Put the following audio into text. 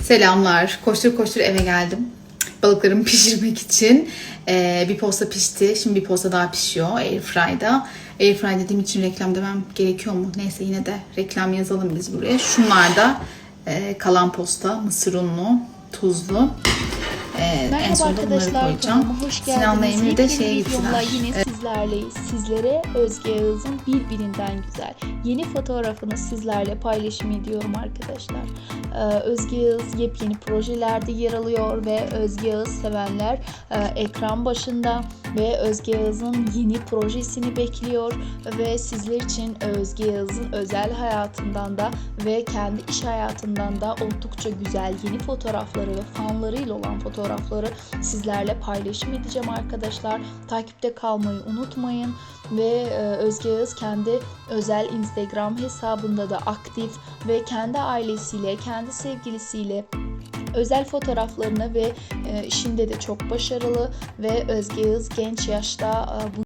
Selamlar. Koştur koştur eve geldim. Balıklarımı pişirmek için. Ee, bir posta pişti. Şimdi bir posta daha pişiyor Airfry'da. Airfry dediğim için reklam demem gerekiyor mu? Neyse yine de reklam yazalım biz buraya. Şunlar da e, kalan posta. Mısır unlu, tuzlu. Ee, en Merhaba sonunda bunları arkadaşlar koyacağım. hoş geldiniz. Sinan'la Emir de şeye gittiler. yine sizlerleyiz. Sizlere Özge Yağız'ın birbirinden güzel yeni fotoğrafını sizlerle paylaşım ediyorum arkadaşlar. Ee, Özge Yağız yepyeni projelerde yer alıyor ve Özge Yağız sevenler e, ekran başında ve Özge Yağız'ın yeni projesini bekliyor ve sizler için Özge Yağız'ın özel hayatından da ve kendi iş hayatından da oldukça güzel yeni fotoğrafları ve fanlarıyla olan fotoğrafları sizlerle paylaşım edeceğim arkadaşlar. Takipte kalmayı unutmayın ve e, Özge Yağız kendi özel Instagram hesabında da aktif ve kendi ailesiyle, kendi sevgilisiyle özel fotoğraflarını ve e, işinde de çok başarılı ve Özge Yağız genç yaşta e, bu